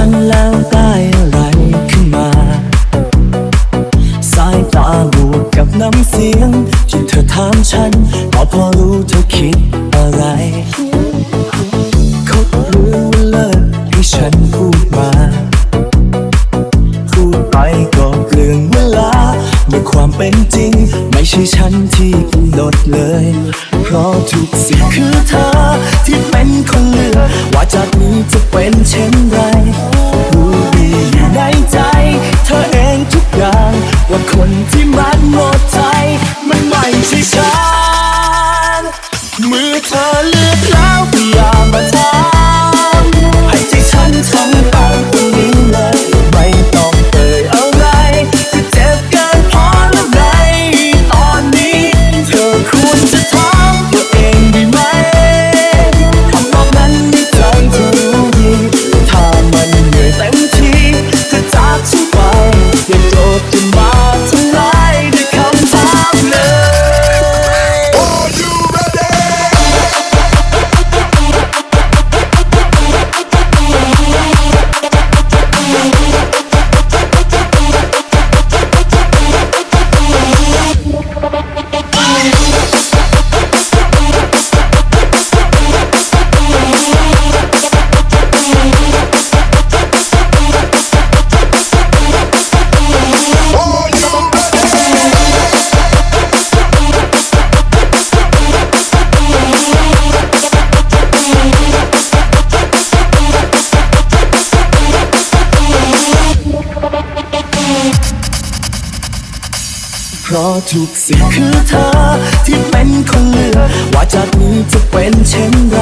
ฉันแล้วได้อะไรขึ้นมา สายตาบวกกับน้ำเสียง ที่เธอถามฉันก็พอรู้เธอคิดอะไรเขารู้เลิกให้ฉันพูดมาพูดไปก็เปลืองเวลาด้วยความเป็นจริง ไม่ใช่ฉันที่กำหนดเลย เพราะทุกสิ่งคือเธอที่เป็นคนเลือกว่าจากนี้จะ เป็นเช่นไร อย่า เพราะทุกสิ่งคือเธอที่เป็นคนเลือกว่าจากนี้จะเป็นเช่นไร